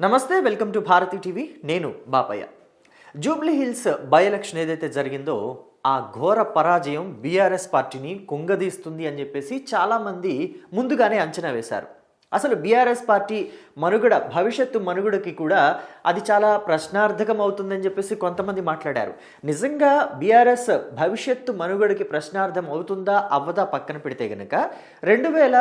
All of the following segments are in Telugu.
నమస్తే వెల్కమ్ టు భారతి టీవీ. నేను బాపయ్య. జూబ్లీ హిల్స్ బై ఎలక్షన్ ఏదైతే జరిగిందో ఆ ఘోర పరాజయం బీఆర్ఎస్ పార్టీని కుంగదీస్తుంది అని చెప్పేసి చాలామంది ముందుగానే అంచనా వేశారు. అసలు బీఆర్ఎస్ పార్టీ మనుగడ భవిష్యత్తు మనుగడకి కూడా అది చాలా ప్రశ్నార్థకం అవుతుందని చెప్పేసి కొంతమంది మాట్లాడారు. నిజంగా బీఆర్ఎస్ భవిష్యత్తు మనుగడకి ప్రశ్నార్థం అవుతుందా? అవ్వదా? పక్కన పెడితే గనక రెండు వేల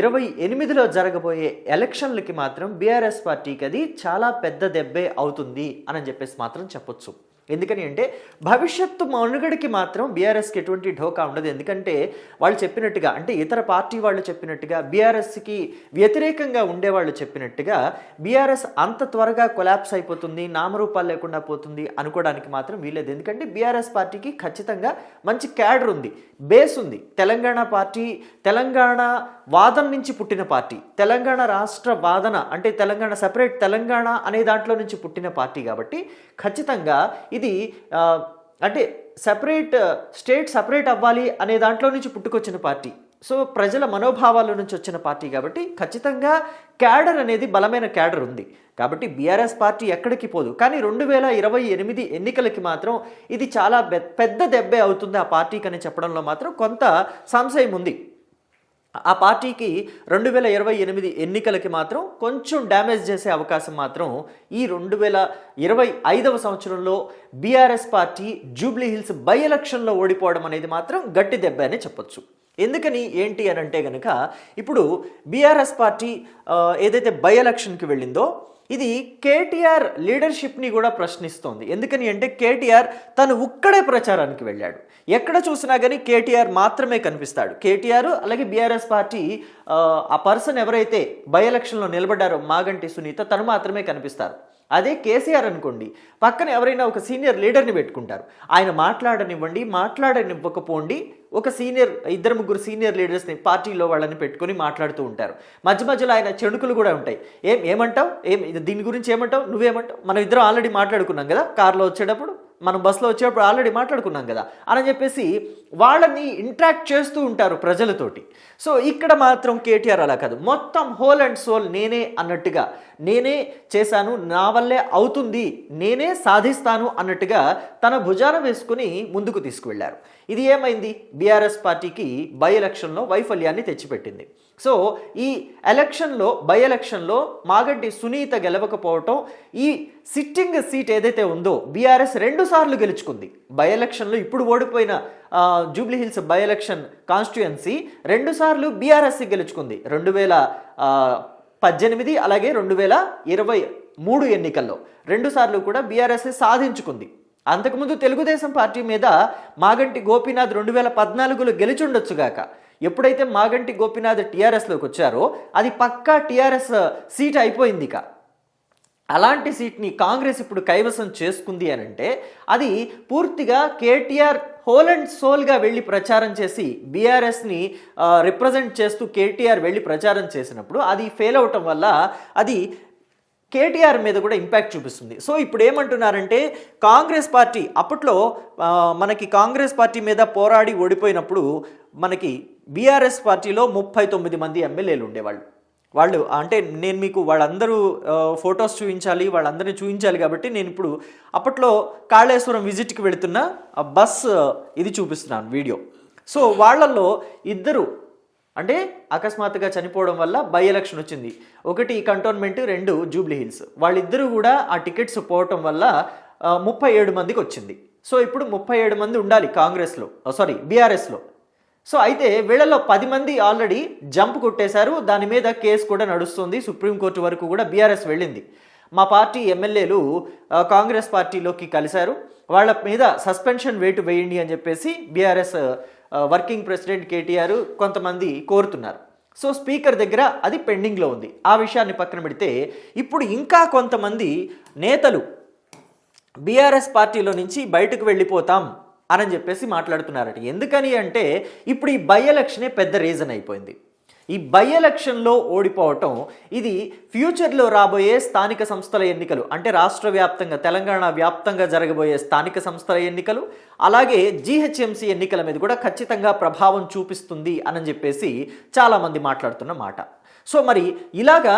ఇరవై ఎనిమిదిలో జరగబోయే ఎలక్షన్లకి మాత్రం బీఆర్ఎస్ పార్టీకి అది చాలా పెద్ద దెబ్బే అవుతుంది అని చెప్పేసి మాత్రం చెప్పొచ్చు. ఎందుకని అంటే భవిష్యత్తు మనుగడికి మాత్రం బీఆర్ఎస్కి ఎటువంటి ఢోకా ఉండదు. ఎందుకంటే వాళ్ళు చెప్పినట్టుగా అంటే ఇతర పార్టీ వాళ్ళు చెప్పినట్టుగా బీఆర్ఎస్కి వ్యతిరేకంగా ఉండేవాళ్ళు చెప్పినట్టుగా బీఆర్ఎస్ అంత త్వరగా కొలాప్స్ అయిపోతుంది నామరూపాలు లేకుండా పోతుంది అనుకోవడానికి మాత్రం వీలేదు ఎందుకంటే బీఆర్ఎస్ పార్టీకి ఖచ్చితంగా మంచి క్యాడర్ ఉంది బేస్ ఉంది. తెలంగాణ పార్టీ తెలంగాణ వాదన నుంచి పుట్టిన పార్టీ. తెలంగాణ రాష్ట్ర వాదన అంటే తెలంగాణ సపరేట్ తెలంగాణ అనే దాంట్లో నుంచి పుట్టిన పార్టీ కాబట్టి ఖచ్చితంగా ఇది అంటే సపరేట్ స్టేట్ సపరేట్ అవ్వాలి అనే దాంట్లో నుంచి పుట్టుకొచ్చిన పార్టీ. సో ప్రజల మనోభావాల నుంచి వచ్చిన పార్టీ కాబట్టి ఖచ్చితంగా క్యాడర్ అనేది బలమైన క్యాడర్ ఉంది. కాబట్టి బీఆర్ఎస్ పార్టీ ఎక్కడికి పోదు. కానీ రెండు వేల ఇరవై ఎనిమిది ఎన్నికలకి మాత్రం ఇది చాలా పెద్ద దెబ్బే అవుతుంది ఆ పార్టీకి అని చెప్పడంలో మాత్రం కొంత సంశయం ఉంది. ఆ పార్టీకి రెండు వేల ఇరవై ఎనిమిది ఎన్నికలకి మాత్రం కొంచెం డ్యామేజ్ చేసే అవకాశం మాత్రం ఈ రెండు వేల ఇరవై ఐదవ సంవత్సరంలో BRS party Jubilee Hills by ఎలక్షన్లో ఓడిపోవడం అనేది మాత్రం గట్టి దెబ్బ అని చెప్పొచ్చు. ఎందుకని? ఏంటి అని అంటే కనుక ఇప్పుడు బీఆర్ఎస్ పార్టీ ఏదైతే బై ఎలక్షన్కి వెళ్ళిందో ఇది కేటీఆర్ లీడర్షిప్ని కూడా ప్రశ్నిస్తోంది. ఎందుకని అంటే కేటీఆర్ తను ఒక్కడే ప్రచారానికి వెళ్ళాడు. ఎక్కడ చూసినా కానీ కేటీఆర్ మాత్రమే కనిపిస్తాడు. కేటీఆర్ అలాగే బీఆర్ఎస్ పార్టీ ఆ, పర్సన్ ఎవరైతే బై ఎలక్షన్లో నిలబడ్డారో మాగంటి సునీత తను మాత్రమే కనిపిస్తారు. అదే కేసీఆర్ అనుకోండి పక్కన ఎవరైనా ఒక సీనియర్ లీడర్ని పెట్టుకుంటారు. ఆయన మాట్లాడనివ్వండి మాట్లాడనివ్వకపోండి ఒక సీనియర్ ఇద్దరు ముగ్గురు సీనియర్ లీడర్స్ని పార్టీలో వాళ్ళని పెట్టుకొని మాట్లాడుతూ ఉంటారు. మధ్య మధ్యలో ఆయన చెణుకులు కూడా ఉంటాయి. ఏం ఏమంటావు? ఏం దీని గురించి ఏమంటావు? నువ్వేమంటావు? మనం ఇద్దరం ఆల్రెడీ మాట్లాడుకున్నాం కదా? కార్లో వచ్చేటప్పుడు మనం బస్సులో వచ్చేటప్పుడు ఆల్రెడీ మాట్లాడుకున్నాం కదా? అని చెప్పేసి వాళ్ళని ఇంట్రాక్ట్ చేస్తూ ఉంటారు ప్రజలతోటి. సో ఇక్కడ మాత్రం కేటీఆర్ అలా కాదు. మొత్తం హోల్ అండ్ సోల్ నేనే అన్నట్టుగా నేనే చేశాను నా వల్లే అవుతుంది నేనే సాధిస్తాను అన్నట్టుగా తన భుజాన వేసుకుని ముందుకు తీసుకువెళ్ళారు. ఇది ఏమైంది? బీఆర్ఎస్ పార్టీకి బై ఎలక్షన్లో వైఫల్యాన్ని తెచ్చిపెట్టింది. సో ఈ ఎలక్షన్లో బై ఎలక్షన్లో మాగడ్డి సునీత గెలవకపోవటం ఈ సిట్టింగ్ సీట్ ఏదైతే ఉందో బీఆర్ఎస్ రెండు సార్లు గెలుచుకుంది. బై ఎలక్షన్లో ఇప్పుడు ఓడిపోయిన Jubilee Hills Jubilee Hills by election constituency రెండుసార్లు బీఆర్ఎస్ గెలుచుకుంది. రెండు వేల పద్దెనిమిది అలాగే రెండు వేల ఇరవై మూడు ఎన్నికల్లో రెండు సార్లు కూడా బీఆర్ఎస్ సాధించుకుంది. అంతకుముందు తెలుగుదేశం పార్టీ మీద మాగంటి గోపీనాథ్ రెండు వేల పద్నాలుగులో గెలిచుండొచ్చుగాక ఎప్పుడైతే మాగంటి గోపీనాథ్ టీఆర్ఎస్లోకి వచ్చారో అది పక్కా టీఆర్ఎస్ సీట్ అయిపోయింది ఇక. అలాంటి సీట్ని కాంగ్రెస్ ఇప్పుడు కైవసం చేసుకుంది అని అంటే అది పూర్తిగా కేటీఆర్ హోల్ అండ్ సోల్గా వెళ్ళి ప్రచారం చేసి బీఆర్ఎస్ని రిప్రజెంట్ చేస్తూ కేటీఆర్ వెళ్ళి ప్రచారం చేసినప్పుడు అది ఫెయిల్ అవటం వల్ల అది కేటీఆర్ మీద కూడా ఇంపాక్ట్ చూపిస్తుంది. సో ఇప్పుడు ఏమంటున్నారంటే కాంగ్రెస్ పార్టీ అప్పట్లో మనకి కాంగ్రెస్ పార్టీ మీద పోరాడి ఓడిపోయినప్పుడు మనకి బీఆర్ఎస్ పార్టీలో ముప్పై తొమ్మిది మంది ఎమ్మెల్యేలు ఉండేవాళ్ళు. వాళ్ళు అంటే నేను మీకు వాళ్ళందరూ ఫొటోస్ చూపించాలి వాళ్ళందరినీ చూపించాలి కాబట్టి నేను ఇప్పుడు అప్పట్లో కాళేశ్వరం విజిట్కి వెళుతున్న బస్ ఇది చూపిస్తున్నాను వీడియో. సో వాళ్ళల్లో ఇద్దరు అంటే అకస్మాత్తుగా చనిపోవడం వల్ల బై ఎలక్షన్ వచ్చింది. ఒకటి కంటోన్మెంట్ రెండు జూబ్లీ హిల్స్. వాళ్ళిద్దరూ కూడా ఆ టికెట్స్ పోవటం వల్ల ముప్పై ఏడు మందికి వచ్చింది. సో ఇప్పుడు ముప్పై ఏడు మంది ఉండాలి కాంగ్రెస్లో. సారీ బీఆర్ఎస్లో. సో అయితే వీళ్ళలో పది మంది ఆల్రెడీ జంప్ కొట్టేశారు. దాని మీద కేసు కూడా నడుస్తుంది. సుప్రీంకోర్టు వరకు కూడా బీఆర్ఎస్ వెళ్ళింది. మా పార్టీ ఎమ్మెల్యేలు కాంగ్రెస్ పార్టీలోకి కలిశారు. వాళ్ళ మీద సస్పెన్షన్ వేటు వేయండి అని చెప్పేసి బీఆర్ఎస్ వర్కింగ్ ప్రెసిడెంట్ కేటీఆర్ కొంతమంది కోరుతున్నారు. సో స్పీకర్ దగ్గర అది పెండింగ్లో ఉంది. ఆ విషయాన్ని పక్కన పెడితే ఇప్పుడు ఇంకా కొంతమంది నేతలు బీఆర్ఎస్ పార్టీలో నుంచి బయటకు వెళ్ళిపోతాం అని చెప్పేసి మాట్లాడుతున్నారట. ఎందుకని అంటే ఇప్పుడు ఈ బై ఎలక్షనే పెద్ద రీజన్ అయిపోయింది. ఈ బై ఎలక్షన్లో ఓడిపోవటం ఇది ఫ్యూచర్లో రాబోయే స్థానిక సంస్థల ఎన్నికలు. అంటే రాష్ట్ర వ్యాప్తంగా తెలంగాణ వ్యాప్తంగా జరగబోయే స్థానిక సంస్థల ఎన్నికలు అలాగే జీహెచ్ఎంసీ ఎన్నికల మీద కూడా ఖచ్చితంగా ప్రభావం చూపిస్తుంది అని చెప్పేసి చాలామంది మాట్లాడుతున్న మాట. సో మరి ఇలాగా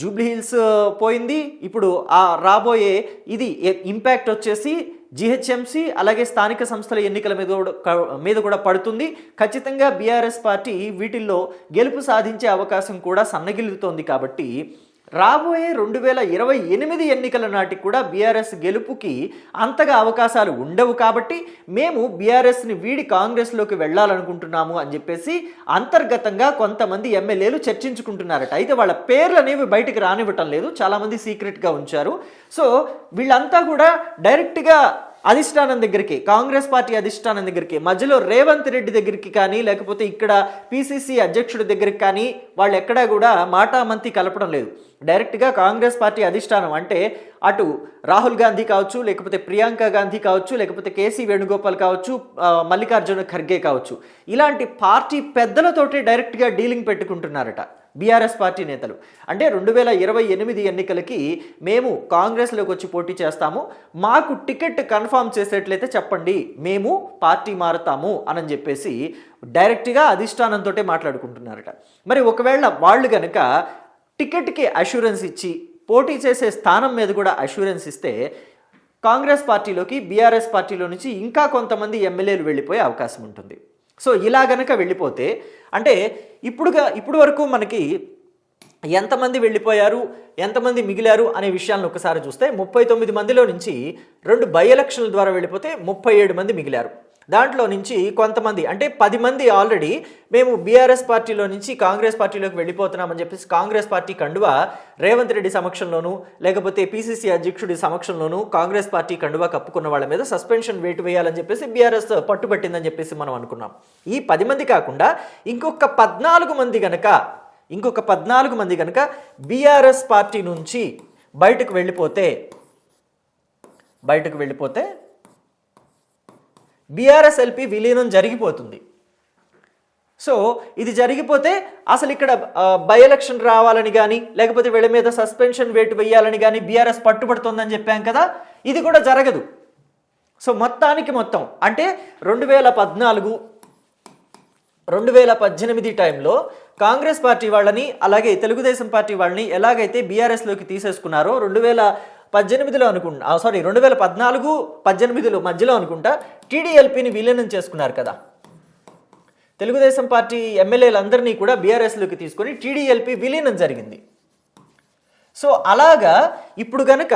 జూబ్లీ హిల్స్ పోయింది ఇప్పుడు ఆ రాబోయే ఇది ఇంపాక్ట్ వచ్చేసి జిహెచ్ఎంసీ అలాగే స్థానిక సంస్థల ఎన్నికల మీద కూడా మీద కూడా పడుతుంది. ఖచ్చితంగా బీఆర్ఎస్ పార్టీ వీటిల్లో గెలుపు సాధించే అవకాశం కూడా సన్నగిల్లుతోంది కాబట్టి రాబోయే రెండు వేల ఇరవై ఎనిమిది ఎన్నికల నాటికి కూడా బీఆర్ఎస్ గెలుపుకి అంతగా అవకాశాలు ఉండవు కాబట్టి మేము బీఆర్ఎస్ని వీడి కాంగ్రెస్లోకి వెళ్ళాలనుకుంటున్నాము అని చెప్పేసి అంతర్గతంగా కొంతమంది ఎమ్మెల్యేలు చర్చించుకుంటున్నారట. అయితే వాళ్ళ పేర్లు అనేవి బయటకు రానివ్వటం లేదు. చాలామంది సీక్రెట్గా ఉంచారు. సో వీళ్ళంతా కూడా డైరెక్ట్గా అధిష్టానం దగ్గరికి కాంగ్రెస్ పార్టీ అధిష్టానం దగ్గరికి మధ్యలో రేవంత్ రెడ్డి దగ్గరికి కానీ లేకపోతే ఇక్కడ పిసిసి అధ్యక్షుడి దగ్గరికి కానీ వాళ్ళు ఎక్కడా కూడా మాటామంతి కలపడం లేదు. డైరెక్ట్గా కాంగ్రెస్ పార్టీ అధిష్టానం అంటే అటు రాహుల్ గాంధీ కావచ్చు లేకపోతే ప్రియాంక గాంధీ కావచ్చు లేకపోతే కేసీ వేణుగోపాల్ కావచ్చు మల్లికార్జున ఖర్గే కావచ్చు. ఇలాంటి పార్టీ పెద్దలతోటి డైరెక్ట్గా డీలింగ్ పెట్టుకుంటున్నారట. బీఆర్ఎస్ పార్టీ నేతలు. అంటే రెండు వేల ఇరవై ఎనిమిది ఎన్నికలకి మేము కాంగ్రెస్లోకి వచ్చి పోటీ చేస్తాము. మాకు టికెట్ కన్ఫామ్ చేసేట్లయితే చెప్పండి మేము పార్టీ మారుతాము అని చెప్పేసి డైరెక్ట్గా అధిష్టానంతో మాట్లాడుకుంటున్నారట. మరి ఒకవేళ వాళ్ళు కనుక టికెట్కి అష్యూరెన్స్ ఇచ్చి పోటీ చేసే స్థానం మీద కూడా అష్యూరెన్స్ ఇస్తే కాంగ్రెస్ పార్టీలోకి బీఆర్ఎస్ పార్టీలో నుంచి ఇంకా కొంతమంది ఎమ్మెల్యేలు వెళ్ళిపోయే అవకాశం ఉంటుంది. సో ఇలా గనక వెళ్ళిపోతే అంటే ఇప్పుడుగా ఇప్పుడు వరకు మనకి ఎంతమంది వెళ్ళిపోయారు ఎంతమంది మిగిలారు అనే విషయాలను ఒకసారి చూస్తే ముప్పై తొమ్మిది మందిలో నుంచి రెండు బై ఎలక్షన్ల ద్వారా వెళ్ళిపోతే ముప్పై ఏడు మంది మిగిలారు. దాంట్లో నుంచి కొంతమంది అంటే పది మంది ఆల్రెడీ మేము బీఆర్ఎస్ పార్టీలో నుంచి కాంగ్రెస్ పార్టీలోకి వెళ్ళిపోతున్నామని చెప్పేసి కాంగ్రెస్ పార్టీ కండువా రేవంత్ రెడ్డి సమక్షంలోనూ లేకపోతే పిసిసి అధ్యక్షుడి సమక్షంలోనూ కాంగ్రెస్ పార్టీ కండువా కప్పుకున్న వాళ్ళ మీద సస్పెన్షన్ వేటు వేయాలని చెప్పేసి బీఆర్ఎస్ పట్టుబట్టిందని చెప్పేసి మనం అనుకున్నాం. ఈ పది మంది కాకుండా ఇంకొక పద్నాలుగు మంది గనక ఇంకొక పద్నాలుగు మంది కనుక బీఆర్ఎస్ పార్టీ నుంచి బయటకు వెళ్ళిపోతే బయటకు వెళ్ళిపోతే బీఆర్ఎస్ఎల్పి విలీనం జరిగిపోతుంది. సో ఇది జరిగిపోతే అసలు ఇక్కడ బై ఎలక్షన్ రావాలని కానీ లేకపోతే వీళ్ళ మీద సస్పెన్షన్ వేటు వేయాలని కానీ బీఆర్ఎస్ పట్టుబడుతుందని చెప్పాం కదా ఇది కూడా జరగదు. సో మొత్తానికి మొత్తం అంటే రెండు వేల పద్నాలుగు రెండు వేల పద్దెనిమిది టైంలో కాంగ్రెస్ పార్టీ వాళ్ళని అలాగే తెలుగుదేశం పార్టీ వాళ్ళని ఎలాగైతే బీఆర్ఎస్లోకి తీసేసుకున్నారో రెండు వేల పద్దెనిమిదిలో అనుకుంటా సారీ రెండు వేల పద్నాలుగు పద్దెనిమిదిలో మధ్యలో అనుకుంటా టీడీఎల్పీని విలీనం చేసుకున్నారు కదా. తెలుగుదేశం పార్టీ ఎమ్మెల్యేలందరినీ కూడా బీఆర్ఎస్లోకి తీసుకొని టీడీఎల్పీ విలీనం జరిగింది. సో అలాగా ఇప్పుడు కనుక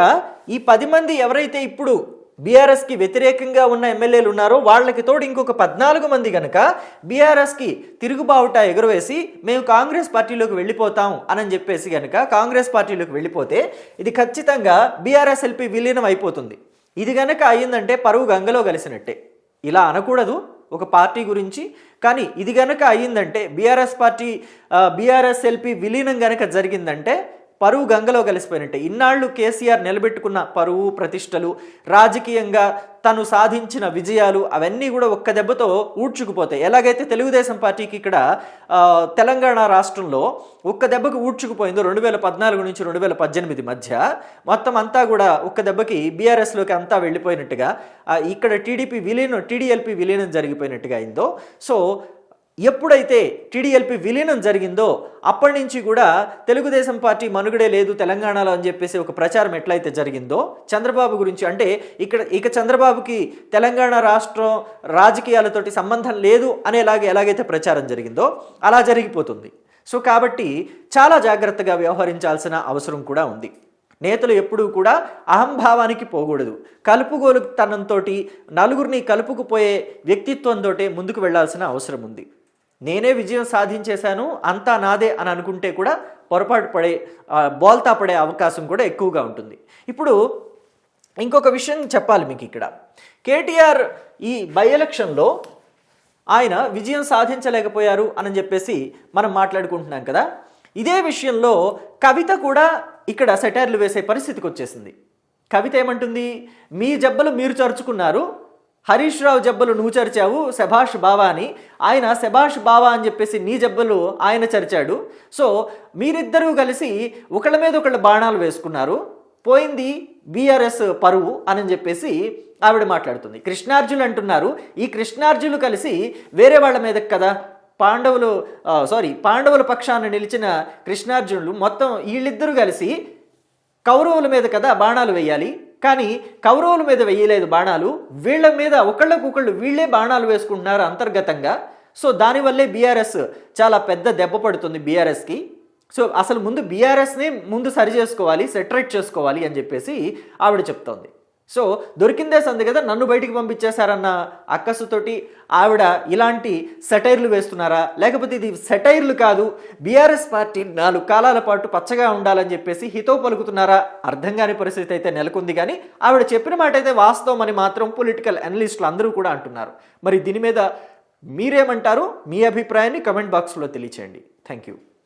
ఈ పది మంది ఎవరైతే ఇప్పుడు బీఆర్ఎస్కి వ్యతిరేకంగా ఉన్న ఎమ్మెల్యేలు ఉన్నారో వాళ్ళకి తోడు ఇంకొక పద్నాలుగు మంది గనక బీఆర్ఎస్కి తిరుగుబావుట ఎగురవేసి మేము కాంగ్రెస్ పార్టీలోకి వెళ్ళిపోతాం అని చెప్పేసి గనక కాంగ్రెస్ పార్టీలోకి వెళ్ళిపోతే ఇది ఖచ్చితంగా బీఆర్ఎస్ఎల్పీ విలీనం అయిపోతుంది. ఇది గనక అయ్యిందంటే పరువు గంగలో కలిసినట్టే ఇలా అనకూడదు ఒక పార్టీ గురించి. కానీ ఇది గనక అయ్యిందంటే బీఆర్ఎస్ పార్టీ బీఆర్ఎస్ఎల్పీ విలీనం గనక జరిగిందంటే పరువు గంగలో కలిసిపోయినట్టే. ఇన్నాళ్ళు కేసీఆర్ నిలబెట్టుకున్న పరువు ప్రతిష్టలు రాజకీయంగా తను సాధించిన విజయాలు అవన్నీ కూడా ఒక్క దెబ్బతో ఊడ్చుకుపోతాయి. ఎలాగైతే తెలుగుదేశం పార్టీకి ఇక్కడ తెలంగాణ రాష్ట్రంలో ఒక్క దెబ్బకు ఊడ్చుకుపోయిందో రెండు వేల పద్నాలుగు నుంచి రెండు వేల పద్దెనిమిది మధ్య మొత్తం అంతా కూడా ఒక్క దెబ్బకి బీఆర్ఎస్లోకి అంతా వెళ్ళిపోయినట్టుగా ఇక్కడ టీడీపీ విలీనం టీడీఎల్పీ విలీనం జరిగిపోయినట్టుగా అయిందో. సో ఎప్పుడైతే టీడీఎల్పీ విలీనం జరిగిందో అప్పటి నుంచి కూడా తెలుగుదేశం పార్టీ మనుగడే లేదు తెలంగాణలో అని చెప్పేసి ఒక ప్రచారం ఎట్లయితే జరిగిందో చంద్రబాబు గురించి అంటే ఇక్కడ ఇక చంద్రబాబుకి తెలంగాణ రాష్ట్రం రాజకీయాలతోటి సంబంధం లేదు అనేలాగే ఎలాగైతే ప్రచారం జరిగిందో అలా జరిగిపోతుంది. సో కాబట్టి చాలా జాగ్రత్తగా వ్యవహరించాల్సిన అవసరం కూడా ఉంది. నేతలు ఎప్పుడూ కూడా అహంభావానికి పోకూడదు. కలుపుగోలుతనంతో నలుగురిని కలుపుకుపోయే వ్యక్తిత్వంతో ముందుకు వెళ్ళాల్సిన అవసరం ఉంది. నేనే విజయం సాధించేశాను అంతా నాదే అని అనుకుంటే కూడా పొరపాటు పడే బోల్తా పడే అవకాశం కూడా ఎక్కువగా ఉంటుంది. ఇప్పుడు ఇంకొక విషయం చెప్పాలి మీకు ఇక్కడ. కేటీఆర్ ఈ బై ఎలక్షన్లో ఆయన విజయం సాధించలేకపోయారు అని చెప్పేసి మనం మాట్లాడుకుంటున్నాం కదా. ఇదే విషయంలో కవిత కూడా ఇక్కడ సెటైర్లు వేసే పరిస్థితికి వచ్చేసింది. కవిత ఏమంటుంది? మీ జబ్బలు మీరు చరుచుకున్నారు హరీష్ రావు జబ్బలు నువ్వు చరిచావు శభాష్ బావా అని. ఆయన శభాష్ బావా అని చెప్పేసి నీ జబ్బలు ఆయన చరిచాడు. సో మీరిద్దరూ కలిసి ఒకళ్ళ మీద ఒకళ్ళ బాణాలు వేసుకున్నారు. పోయింది బీఆర్ఎస్ పరువు అని చెప్పేసి ఆవిడ మాట్లాడుతుంది. కృష్ణార్జులు అంటున్నారు ఈ కృష్ణార్జులు కలిసి వేరే వాళ్ళ మీదకి కదా పాండవులు సారీ పాండవుల పక్షాన నిలిచిన కృష్ణార్జునులు మొత్తం వీళ్ళిద్దరూ కలిసి కౌరవుల మీద కదా బాణాలు వేయాలి. కానీ కౌరవుల మీద వేయలేదు బాణాలు వీళ్ళ మీద ఒకళ్ళకొకళ్ళు వీళ్ళే బాణాలు వేసుకుంటున్నారు అంతర్గతంగా. సో దానివల్లే బీఆర్ఎస్ చాలా పెద్ద దెబ్బ పడుతుంది బీఆర్ఎస్కి. సో అసలు ముందు బీఆర్ఎస్ని ముందు సరి చేసుకోవాలి సెటరేట్ చేసుకోవాలి అని చెప్పేసి ఆవిడ చెప్తోంది. సో దొరికిందే సంది కదా నన్ను బయటికి పంపించేశారన్న అక్కసుతోటి ఆవిడ ఇలాంటి సెటైర్లు వేస్తున్నారా? లేకపోతే ఇది సెటైర్లు కాదు బీఆర్ఎస్ పార్టీ నాలుగు కాలాల పాటు పచ్చగా ఉండాలని చెప్పేసి హితో పలుకుతున్నారా? అర్థం కాని పరిస్థితి అయితే నెలకొంది కానీ ఆవిడ చెప్పిన మాట అయితే వాస్తవం అని మాత్రం పొలిటికల్ అనలిస్టులు అందరూ కూడా అంటున్నారు. మరి దీని మీద మీరేమంటారు? మీ అభిప్రాయాన్ని కమెంట్ బాక్స్లో తెలియచేయండి. Thank you.